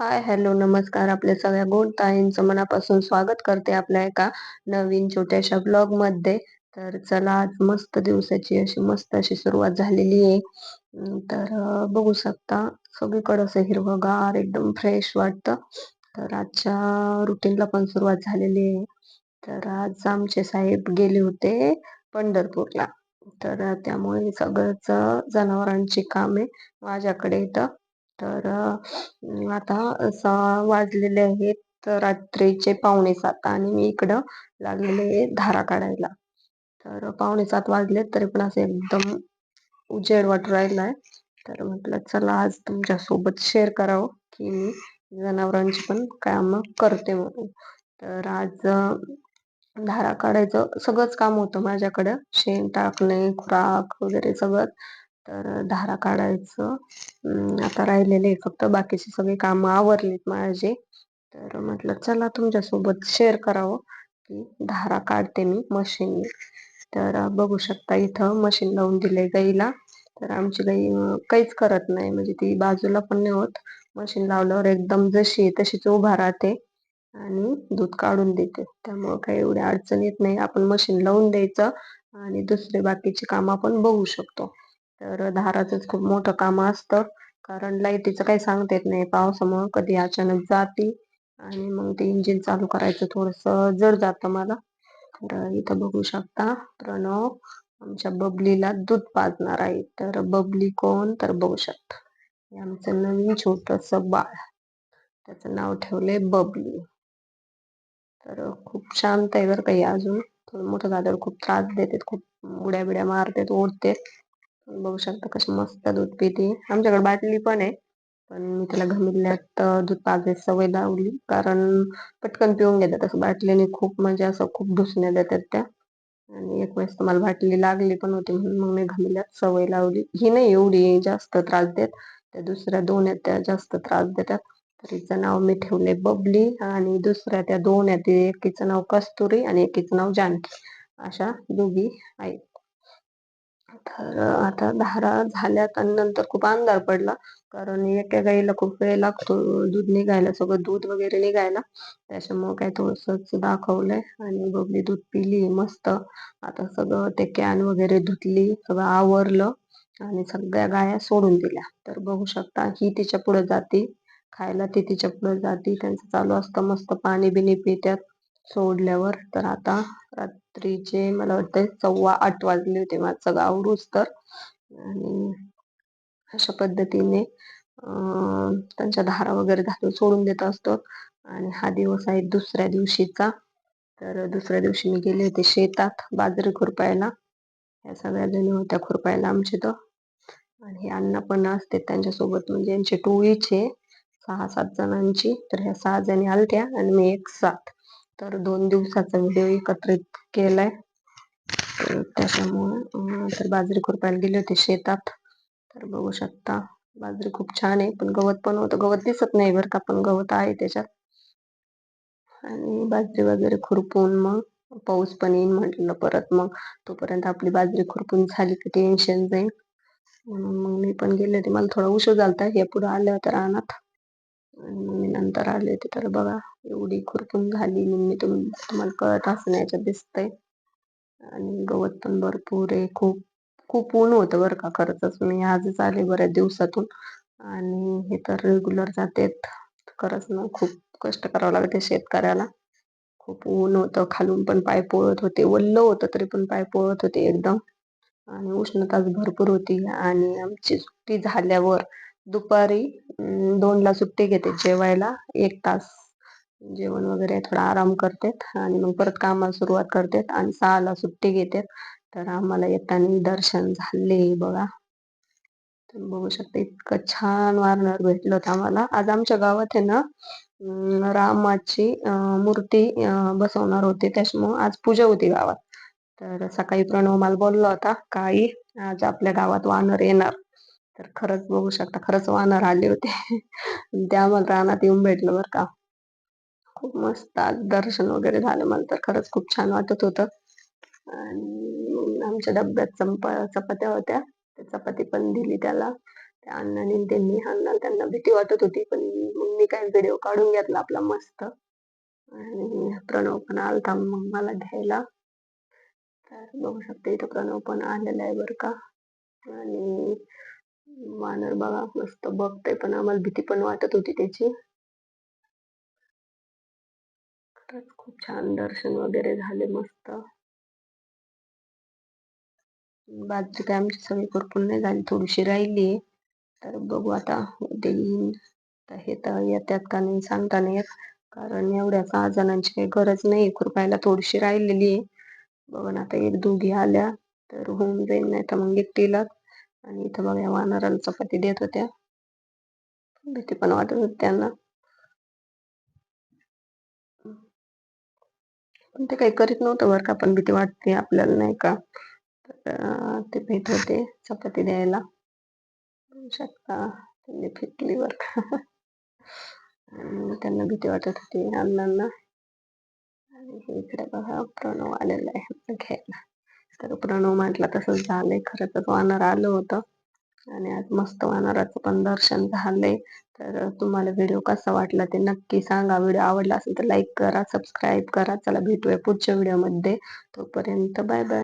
हाय, hello, नमस्कार. आपल्या सगळ्या गोड ताईंचं मनापासून स्वागत करते आपल्या एका नवीन छोट्याशा ब्लॉगमध्ये. तर चला आज मस्त दिवसाची अशी मस्त अशी सुरुवात झालेली आहे. तर बघू शकता सगळीकडे असं हिरवंगार एकदम फ्रेश वाटतं. तर आजच्या रुटीनला पण सुरुवात झालेली आहे. तर आज आमचे साहेब गेले होते पंढरपूरला. तर त्यामुळे सगळंच जनावरांची कामे माझ्याकडे इथं तर आता सहा वाजलेले आहेत रात्रीचे पावणे सात आणि मी इकडं लागलेले आहे धारा काढायला. तर पावणे सात वाजले तरी पण असं एकदम उजेड वाटू राहिलाय. तर म्हटलं चला आज तुमच्यासोबत शेअर करावं की मी जनावरांची पण कामं करते म्हणून. तर आज धारा काढायचं सगळंच काम होतं माझ्याकडं. शेण टाकणे, खुराक वगैरे सगळं तर धारा काढायचं आता राहिलेले फक्त बाकीचे सगळी कामं आवरलीत माझे तर म्हटलं चला तुमच्यासोबत शेअर करावं की धारा काढते मी मशीनने. तर बघू शकता इथं मशीन लावून दिले गाईला. तर आमची गाई काहीच करत नाही म्हणजे ती बाजूला पण नाही होत. मशीन लावल्यावर एकदम जशी आहे तशीच उभा राहते आणि दूध काढून देते. त्यामुळं काही एवढी अडचण येत नाही. आपण मशीन लावून द्यायचं आणि दुसरे बाकीची कामं आपण बघू शकतो. तर धाराचंच खूप मोठं काम असतं. कारण लाईटीचं काही सांगता येत नाही. पावसामुळं कधी अचानक जाते आणि मग ते इंजिन चालू करायचं थोडंसं जड जातं मला. तर इथं बघू शकता प्रणव आमच्या बबलीला दूध पाजणार आहे. तर बबली कोण तर बघू शकता. हे आमचं नवीन छोटंसं बाळ. त्याचं नाव ठेवलंय बबली. तर खूप शांत आहे बरं काही अजून. थोडं मोठं झाल्यावर खूप त्रास देते. खूप उड्या बिड्या मारते, ओढते. बघू शकता कसं मस्त दूध पिते. आमच्याकडे बाटली पण आहे. पण मी त्याला घमिल्यात दूध पाजायची सवय लावली. कारण पटकन पिऊन घेतात. असं बाटलीने खूप म्हणजे असं खूप भुसण्या देतात त्या. आणि एक वेळेस तुम्हाला मला बाटली लागली पण होती म्हणून मग मी घमिल्यात सवय लावली. ही नाही एवढी जास्त त्रास देत. त्या दुसऱ्या दोन आहेत त्या जास्त त्रास देतात. तर हिचं नाव मी ठेवले बबली आणि दुसऱ्या त्या दोन आहेत एकीचं नाव कस्तुरी आणि एकीचं नाव जानकी. अशा दोघी आहेत. तर आता धारा झाल्यात आणि नंतर खूप अंधार पडला. कारण एका गाईला खूप वेळ लागतो दूध निघायला, सगळं दूध वगैरे निघायला. त्याच्यामुळं काय थोडंसंच दाखवलंय आणि बबली दूध पिली मस्त. आता सगळं ते कॅन वगैरे धुतली, सगळं आवरलं आणि सगळ्या गाया सोडून दिल्या. तर बघू शकता ही तिच्या पुढे जाती खायला, ती तिच्या पुढे जाती. त्यांचं चालू असतं मस्त पाणी बिणी पित्यात सोडल्यावर. तर आता रात्रीचे मला वाटतंय सव्वा आठ वाजले होते माझं सगळं आवरूस तर. आणि अशा पद्धतीने त्यांच्या धारा वगैरे घालून सोडून देत असतो. आणि हा दिवस आहे दुसऱ्या दिवशीचा. तर दुसऱ्या दिवशी मी गेले होते शेतात बाजरी खुरपायला. ह्या सगळ्या जणी होत्या खुरपायला आमचे तर आणि हे अण्णा पण असते त्यांच्यासोबत म्हणजे यांची टोळीच आहे. सहा सात जणांची. तर ह्या सहा जणी आलत्या आणि मी एक साथ. तर दोन दिवसाचा व्हिडिओ एकत्रित केलाय. त्याच्यामुळे तर बाजरी खुरपायला गेले होते शेतात. तर बघू शकता बाजरी खूप छान आहे. पण गवत पण होतं. गवत दिसत नाही बरं का पण गवत आहे त्याच्यात. आणि बाजरी वगैरे खुरपून मग पाऊस पण येईन म्हटलं परत मग तोपर्यंत आपली बाजरी खुरपून झाली की टेन्शन जाईल. म्हणून मग मी पण गेले होते. मला थोडा उशीर झालता. हे पुढे आल्या होत्या रानात. आणि मग मी नंतर आले होते. तर बघा एवढी खुरपून झाली मी तुम तुम्हाला कळत असं याच्यात दिसतंय. आणि गवत पण भरपूर आहे. खूप खूप ऊन होतं बरं का खरंच. मी आजच आले बऱ्याच दिवसातून. आणि हे तर रेग्युलर जातेत. खरंच ना खूप कष्ट करावं लागते शेतकऱ्याला. खूप ऊन होतं. खालून पण पाय पोळत होते. ओल्ल होतं तरी पण पाय पोळत होते एकदम. आणि उष्णताच भरपूर होती. आणि आमची सुट्टी झाल्यावर दुपारी दोनला सुट्टी घेते जेवायला एक तास जेवण वगैरे थोडा आराम करतेत आणि मग परत कामाला सुरुवात करतात आणि सहाला सुट्टी घेतात तर आम्हाला येताना दर्शन झाले बघा. तुम्ही बघू शकता इतकं छान वारणार भेटलं होतं आम्हाला. आज आमच्या गावात आहे ना रामाची मूर्ती बसवणार होती त्याच्यामुळे आज पूजा होती गावात. तर सकाळी प्रणव मला बोलला होता काही आज आपल्या गावात वानर येणार. तर खरंच बघू शकता खरंच वानर आले होते. ते आम्हाला रानात येऊन भेटलं बरं का. मस्त आज दर्शन वगैरे झालं. मला तर खरंच खूप छान वाटत होतं. आणि आमच्या डब्यात चंपा चपात्या होत्या. ते चपाती पण दिली त्याला. त्या अण्णाने त्यांनी अण्णा त्यांना भीती वाटत होती पण मग मी काय व्हिडिओ काढून घेतला आपला मस्त आणि प्रणव पण आलता मग मला घ्यायला तर बघू शकते इथं प्रणव पण आलेला आहे बरं का आणि वानर बघा मस्त बघते पण आम्हाला भीती पण वाटत होती त्याची खरंच खूप छान दर्शन वगैरे झाले मस्त. बाजरी काय आमची सगळी भरपूर नाही झाली थोडीशी राहिली. तर बघू आता उद्या येईन. तर हे तर येतात का नाही सांगता नाही येत. कारण एवढ्या सहा जणांची काही गरज नाही. खुरपायला थोडीशी राहिलेली आहे. बघा ना आता एक दोघी आल्या तर होऊन जाईल नाही तर मग एकटीलाच. आणि इथं बघा या वानराला चपाती देत होत्या. भीती पण वाटत होती त्यांना. पण ते काही करीत नव्हतं बरं का पण भीती वाटते आपल्याला नाही का? तर ते भेट होते चपाती द्यायला. शकता त्यांनी फेकली वर्क का. आणि त्यांना भीती वाटत होती अण्णांना. आणि इकडे बघा प्रणव आलेला आहे घ्यायला. तर प्रणव म्हटला तसंच झालंय खरं तर वानर आलं होतं. आणि आज मस्त वानराचं पण दर्शन झालंय. तर तुम्हाला व्हिडिओ कसा वाटला ते नक्की सांगा. व्हिडिओ आवडला असेल तर लाईक करा सबस्क्राईब करा. चला भेटूया पुढच्या व्हिडिओमध्ये तोपर्यंत बाय बाय